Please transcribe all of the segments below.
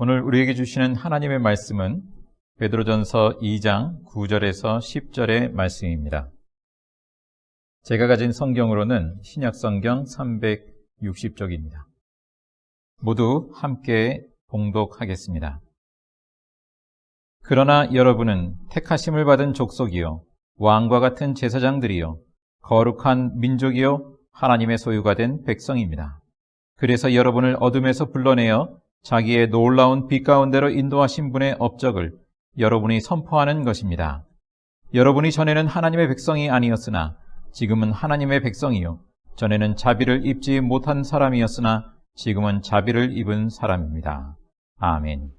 오늘 우리에게 주시는 하나님의 말씀은 베드로전서 2장 9절에서 10절의 말씀입니다. 제가 가진 성경으로는 신약 성경 360쪽입니다. 모두 함께 봉독하겠습니다. 그러나 여러분은 택하심을 받은 족속이요 왕과 같은 제사장들이요 거룩한 민족이요 하나님의 소유가 된 백성입니다. 그래서 여러분을 어둠에서 불러내어 자기의 놀라운 빛 가운데로 인도하신 분의 업적을 여러분이 선포하는 것입니다. 여러분이 전에는 하나님의 백성이 아니었으나 지금은 하나님의 백성이요. 전에는 자비를 입지 못한 사람이었으나 지금은 자비를 입은 사람입니다. 아멘.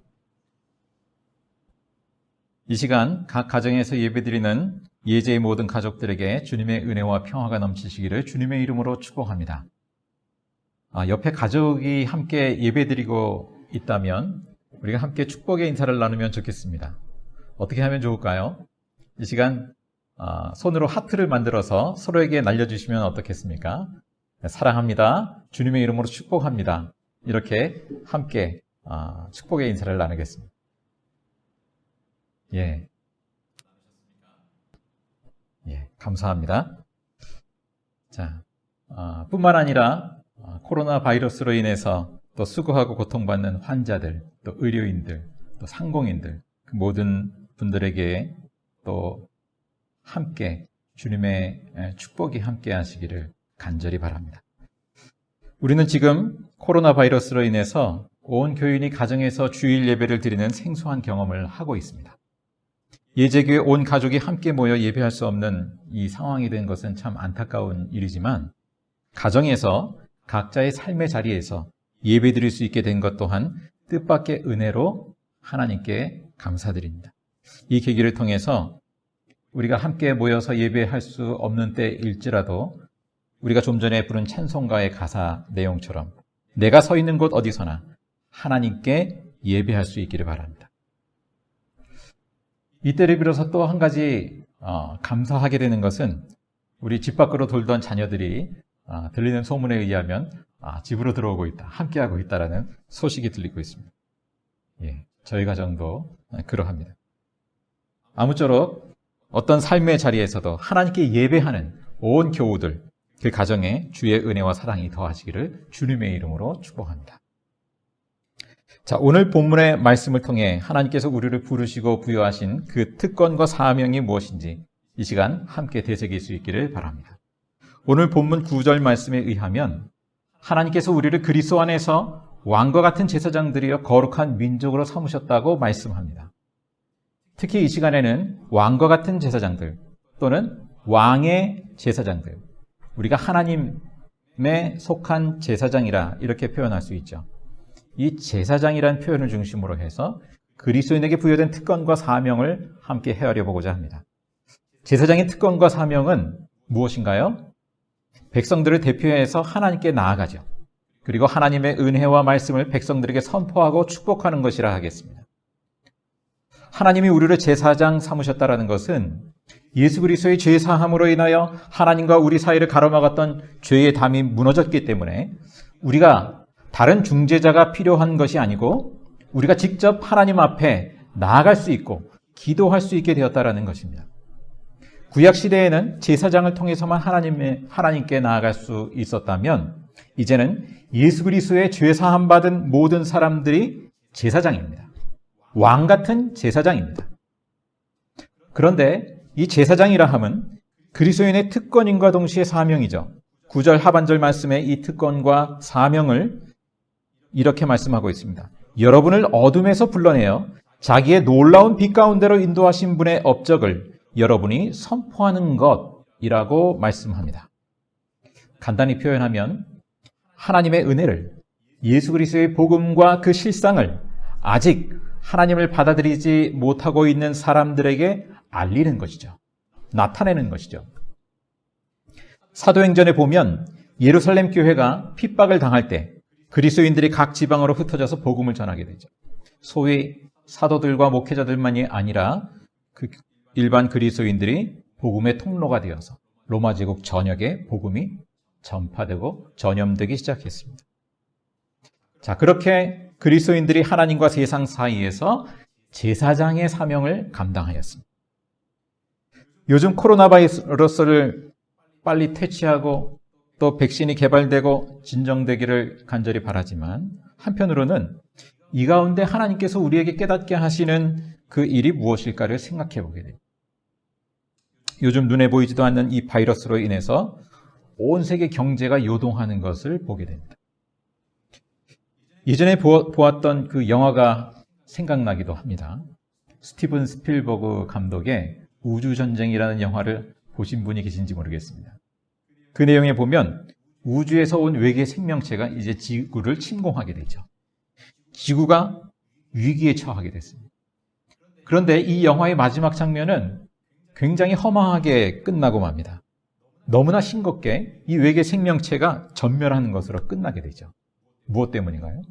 이 시간 각 가정에서 예배드리는 예제의 모든 가족들에게 주님의 은혜와 평화가 넘치시기를 주님의 이름으로 축복합니다. 아, 옆에 가족이 함께 예배드리고 있다면 우리가 함께 축복의 인사를 나누면 좋겠습니다. 어떻게 하면 좋을까요? 이 시간 아, 손으로 하트를 만들어서 서로에게 날려주시면 어떻겠습니까? 사랑합니다. 주님의 이름으로 축복합니다. 이렇게 함께 아, 축복의 인사를 나누겠습니다. 예. 예, 감사합니다. 자, 아, 뿐만 아니라 아, 코로나 바이러스로 인해서 또 수고하고 고통받는 환자들, 또 의료인들, 또 상공인들, 그 모든 분들에게 또 함께 주님의 축복이 함께 하시기를 간절히 바랍니다. 우리는 지금 코로나 바이러스로 인해서 온 교인이 가정에서 주일 예배를 드리는 생소한 경험을 하고 있습니다. 예제교회 온 가족이 함께 모여 예배할 수 없는 이 상황이 된 것은 참 안타까운 일이지만 가정에서 각자의 삶의 자리에서 예배 드릴 수 있게 된 것 또한 뜻밖의 은혜로 하나님께 감사드립니다. 이 계기를 통해서 우리가 함께 모여서 예배할 수 없는 때일지라도 우리가 좀 전에 부른 찬송가의 가사 내용처럼 내가 서 있는 곳 어디서나 하나님께 예배할 수 있기를 바랍니다. 이때를 빌어서 또한 가지 어, 감사하게 되는 것은 우리 집 밖으로 돌던 자녀들이 어, 들리는 소문에 의하면 아, 집으로 들어오고 있다, 함께하고 있다라는 소식이 들리고 있습니다. 예, 저희 가정도 그러합니다. 아무쪼록 어떤 삶의 자리에서도 하나님께 예배하는 온 교우들, 그 가정에 주의 은혜와 사랑이 더하시기를 주님의 이름으로 축복합니다. 자, 오늘 본문의 말씀을 통해 하나님께서 우리를 부르시고 부여하신 그 특권과 사명이 무엇인지 이 시간 함께 되새길 수 있기를 바랍니다. 오늘 본문 9절 말씀에 의하면 하나님께서 우리를 그리스도 안에서 왕과 같은 제사장들이여 거룩한 민족으로 삼으셨다고 말씀합니다. 특히 이 시간에는 왕과 같은 제사장들 또는 왕의 제사장들, 우리가 하나님에 속한 제사장이라 이렇게 표현할 수 있죠. 이 제사장이라는 표현을 중심으로 해서 그리스도인에게 부여된 특권과 사명을 함께 헤아려 보고자 합니다. 제사장의 특권과 사명은 무엇인가요? 백성들을 대표해서 하나님께 나아가죠. 그리고 하나님의 은혜와 말씀을 백성들에게 선포하고 축복하는 것이라 하겠습니다. 하나님이 우리를 제사장 삼으셨다라는 것은 예수 그리스도의 죄 사함으로 인하여 하나님과 우리 사이를 가로막았던 죄의 담이 무너졌기 때문에 우리가 다른 중재자가 필요한 것이 아니고 우리가 직접 하나님 앞에 나아갈 수 있고 기도할 수 있게 되었다라는 것입니다. 구약 시대에는 제사장을 통해서만 하나님의 하나님께 나아갈 수 있었다면 이제는 예수 그리스도의 죄 사함 받은 모든 사람들이 제사장입니다. 왕 같은 제사장입니다. 그런데 이 제사장이라 함은 그리스도인의 특권인과 동시에 사명이죠. 9절 하반절 말씀에 이 특권과 사명을 이렇게 말씀하고 있습니다. 여러분을 어둠에서 불러내어 자기의 놀라운 빛 가운데로 인도하신 분의 업적을 여러분이 선포하는 것이라고 말씀합니다. 간단히 표현하면 하나님의 은혜를 예수 그리스도의 복음과 그 실상을 아직 하나님을 받아들이지 못하고 있는 사람들에게 알리는 것이죠. 나타내는 것이죠. 사도행전에 보면 예루살렘 교회가 핍박을 당할 때 그리스도인들이 각 지방으로 흩어져서 복음을 전하게 되죠. 소위 사도들과 목회자들만이 아니라 그 일반 그리스도인들이 복음의 통로가 되어서 로마 제국 전역에 복음이 전파되고 전염되기 시작했습니다. 자, 그렇게 그리스도인들이 하나님과 세상 사이에서 제사장의 사명을 감당하였습니다. 요즘 코로나 바이러스를 빨리 퇴치하고 또 백신이 개발되고 진정되기를 간절히 바라지만 한편으로는 이 가운데 하나님께서 우리에게 깨닫게 하시는 그 일이 무엇일까를 생각해 보게 됩니다. 요즘 눈에 보이지도 않는 이 바이러스로 인해서 온 세계 경제가 요동하는 것을 보게 됩니다. 예전에 보았던 그 영화가 생각나기도 합니다. 스티븐 스필버그 감독의 우주전쟁이라는 영화를 보신 분이 계신지 모르겠습니다. 그 내용에 보면 우주에서 온 외계 생명체가 이제 지구를 침공하게 되죠. 지구가 위기에 처하게 됐습니다. 그런데 이 영화의 마지막 장면은 굉장히 허망하게 끝나고 맙니다. 너무나 싱겁게 이 외계 생명체가 전멸하는 것으로 끝나게 되죠. 무엇 때문인가요?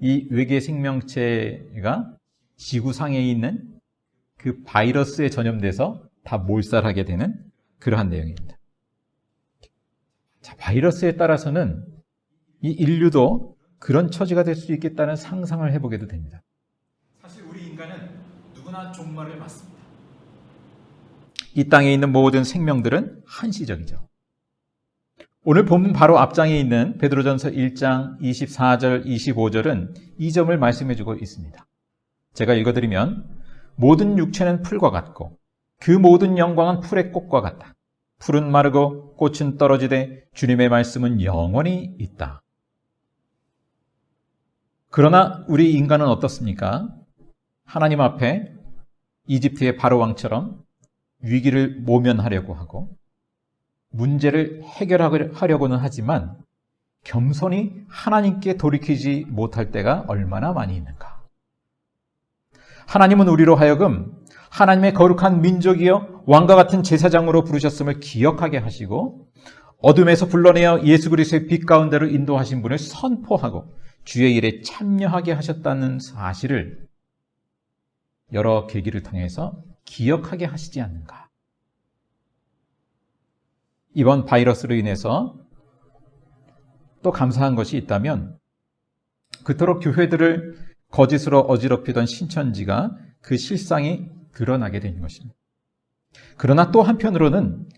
이 외계 생명체가 지구상에 있는 그 바이러스에 전염돼서 다 몰살하게 되는 그러한 내용입니다. 자, 바이러스에 따라서는 이 인류도 그런 처지가 될 수 있겠다는 상상을 해보게도 됩니다. 누구나 종말을 맞습니다. 이 땅에 있는 모든 생명들은 한시적이죠. 오늘 본문 바로 앞장에 있는 베드로전서 1장 24절 25절은 이 점을 말씀해 주고 있습니다. 제가 읽어 드리면 모든 육체는 풀과 같고 그 모든 영광은 풀의 꽃과 같다. 풀은 마르고 꽃은 떨어지되 주님의 말씀은 영원히 있다. 그러나 우리 인간은 어떻습니까? 하나님 앞에 이집트의 바로 왕처럼 위기를 모면하려고 하고 문제를 해결하려고는 하지만 겸손히 하나님께 돌이키지 못할 때가 얼마나 많이 있는가. 하나님은 우리로 하여금 하나님의 거룩한 민족이여 왕과 같은 제사장으로 부르셨음을 기억하게 하시고 어둠에서 불러내어 예수 그리스도의 빛 가운데로 인도하신 분을 선포하고 주의 일에 참여하게 하셨다는 사실을 여러 계기를 통해서 기억하게 하시지 않는가. 이번 바이러스로 인해서 또 감사한 것이 있다면 그토록 교회들을 거짓으로 어지럽히던 신천지가 그 실상이 드러나게 된 것입니다. 그러나 또 한편으로는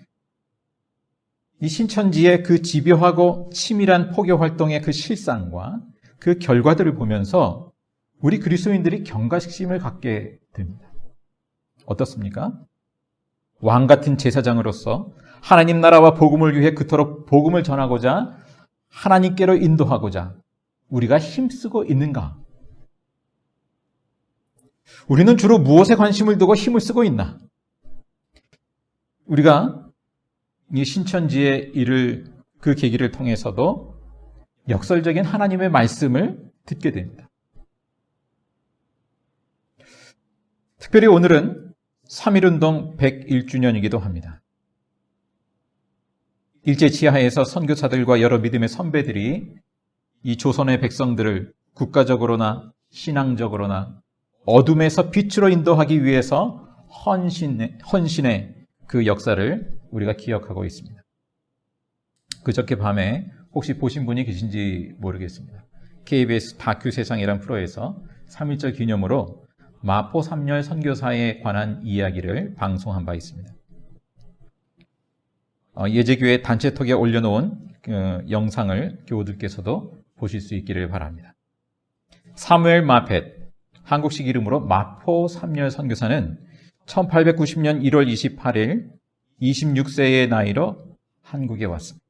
이 신천지의 그 집요하고 치밀한 포교 활동의 그 실상과 그 결과들을 보면서 우리 그리스도인들이 경각심을 갖게 됩니다. 어떻습니까? 왕 같은 제사장으로서 하나님 나라와 복음을 위해 그토록 복음을 전하고자 하나님께로 인도하고자 우리가 힘쓰고 있는가? 우리는 주로 무엇에 관심을 두고 힘을 쓰고 있나? 우리가 이 신천지의 일을 그 계기를 통해서도 역설적인 하나님의 말씀을 듣게 됩니다. 특별히 오늘은 3.1운동 101주년이기도 합니다. 일제 지하에서 선교사들과 여러 믿음의 선배들이 이 조선의 백성들을 국가적으로나 신앙적으로나 어둠에서 빛으로 인도하기 위해서 헌신의, 헌신의 그 역사를 우리가 기억하고 있습니다. 그저께 밤에 혹시 보신 분이 계신지 모르겠습니다. KBS 다큐 세상이란 프로에서 3.1절 기념으로 마포 3열 선교사에 관한 이야기를 방송한 바 있습니다. 어, 예제교회 단체톡에 올려놓은 그 영상을 교우들께서도 보실 수 있기를 바랍니다. 사무엘 마펫, 한국식 이름으로 마포 3열 선교사는 1890년 1월 28일 26세의 나이로 한국에 왔습니다.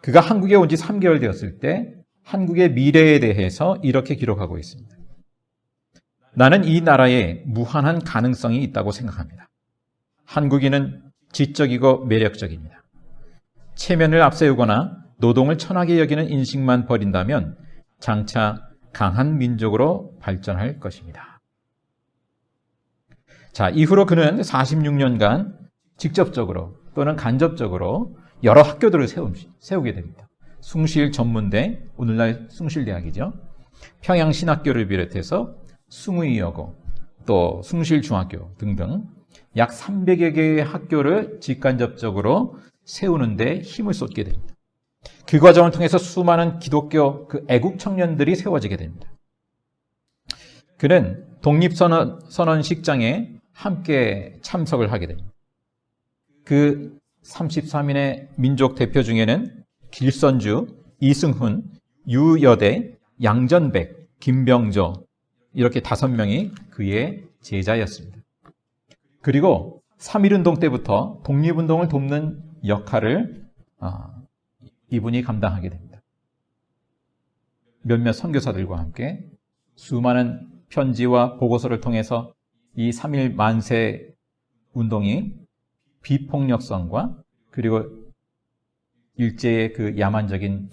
그가 한국에 온 지 3개월 되었을 때 한국의 미래에 대해서 이렇게 기록하고 있습니다. 나는 이 나라에 무한한 가능성이 있다고 생각합니다. 한국인은 지적이고 매력적입니다. 체면을 앞세우거나 노동을 천하게 여기는 인식만 버린다면 장차 강한 민족으로 발전할 것입니다. 자, 이후로 그는 46년간 직접적으로 또는 간접적으로 여러 학교들을 세우게 됩니다. 숭실 전문대, 오늘날 숭실대학이죠. 평양신학교를 비롯해서 숭의여고, 또 숭실중학교 등등 약 300여 개의 학교를 직간접적으로 세우는 데 힘을 쏟게 됩니다. 그 과정을 통해서 수많은 기독교 그 애국 청년들이 세워지게 됩니다. 그는 독립선언 선언식장에 함께 참석을 하게 됩니다. 그 33인의 민족 대표 중에는 길선주, 이승훈, 유여대, 양전백, 김병조 이렇게 다섯 명이 그의 제자였습니다. 그리고 3.1운동 때부터 독립운동을 돕는 역할을 어, 이분이 감당하게 됩니다. 몇몇 선교사들과 함께 수많은 편지와 보고서를 통해서 이 3.1 만세 운동이 비폭력성과 그리고 일제의 그 야만적인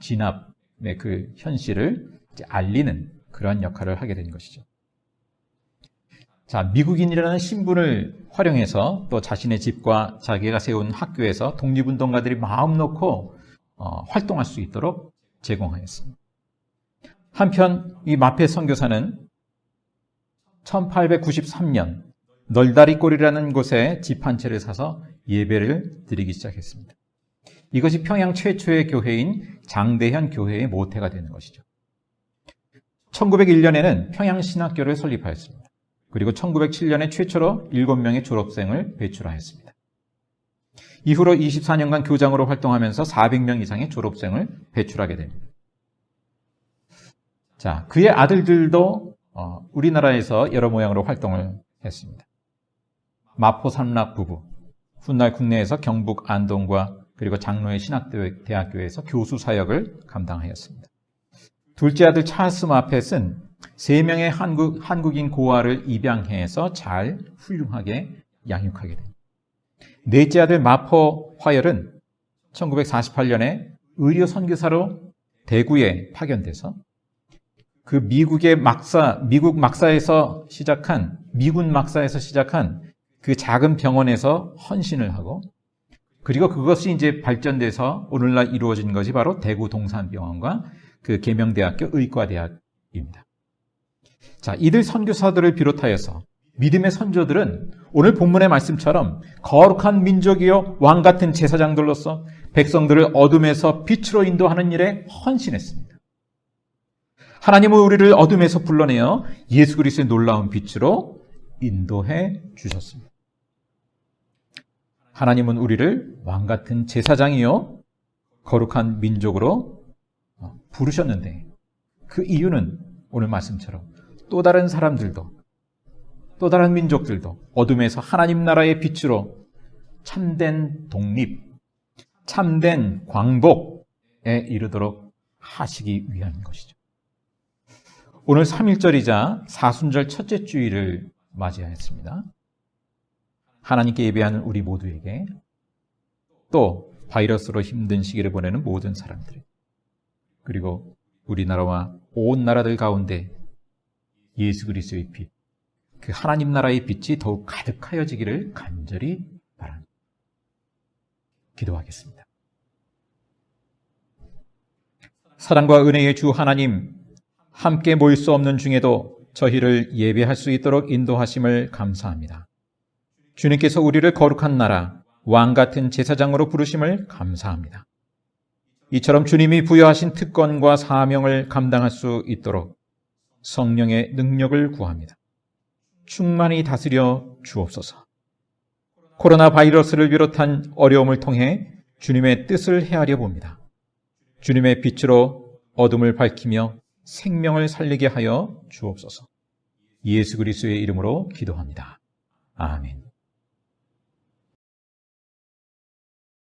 진압의 그 현실을 알리는 그러한 역할을 하게 된 것이죠. 자, 미국인이라는 신분을 활용해서 또 자신의 집과 자기가 세운 학교에서 독립운동가들이 마음 놓고 어, 활동할 수 있도록 제공하였습니다. 한편 이 마페 선교사는 1893년 널다리골이라는 곳에 집 한 채를 사서 예배를 드리기 시작했습니다. 이것이 평양 최초의 교회인 장대현 교회의 모태가 되는 것이죠. 1901년에는 평양신학교를 설립하였습니다. 그리고 1907년에 최초로 7명의 졸업생을 배출하였습니다. 이후로 24년간 교장으로 활동하면서 400명 이상의 졸업생을 배출하게 됩니다. 자, 그의 아들들도 어, 우리나라에서 여러 모양으로 활동을 했습니다. 마포 삼락 부부, 훗날 국내에서 경북 안동과 그리고 장로의 신학대학교에서 교수 사역을 감당하였습니다. 둘째 아들 찰스 마펫은 세 명의 한국, 한국인 고아를 입양해서 잘 훌륭하게 양육하게 됩니다. 넷째 아들 마포 화열은 1948년에 의료 선교사로 대구에 파견돼서 그 미국의 막사, 미국 막사에서 시작한, 미군 막사에서 시작한 그 작은 병원에서 헌신을 하고 그리고 그것이 이제 발전돼서 오늘날 이루어진 것이 바로 대구 동산병원과 그 계명대학교 의과대학입니다. 자, 이들 선교사들을 비롯하여서 믿음의 선조들은 오늘 본문의 말씀처럼 거룩한 민족이요 왕 같은 제사장들로서 백성들을 어둠에서 빛으로 인도하는 일에 헌신했습니다. 하나님은 우리를 어둠에서 불러내어 예수 그리스도의 놀라운 빛으로 인도해 주셨습니다. 하나님은 우리를 왕 같은 제사장이요 거룩한 민족으로 부르셨는데 그 이유는 오늘 말씀처럼 또 다른 사람들도 또 다른 민족들도 어둠에서 하나님 나라의 빛으로 참된 독립, 참된 광복에 이르도록 하시기 위한 것이죠. 오늘 3일절이자 사순절 첫째 주일을 맞이하였습니다. 하나님께 예배하는 우리 모두에게 또 바이러스로 힘든 시기를 보내는 모든 사람들 그리고 우리나라와 온 나라들 가운데 예수 그리스도의 빛, 그 하나님 나라의 빛이 더욱 가득하여지기를 간절히 바랍니다. 기도하겠습니다. 사랑과 은혜의 주 하나님, 함께 모일 수 없는 중에도 저희를 예배할 수 있도록 인도하심을 감사합니다. 주님께서 우리를 거룩한 나라, 왕 같은 제사장으로 부르심을 감사합니다. 이처럼 주님이 부여하신 특권과 사명을 감당할 수 있도록 성령의 능력을 구합니다. 충만히 다스려 주옵소서. 코로나 바이러스를 비롯한 어려움을 통해 주님의 뜻을 헤아려 봅니다. 주님의 빛으로 어둠을 밝히며 생명을 살리게 하여 주옵소서. 예수 그리스도의 이름으로 기도합니다. 아멘.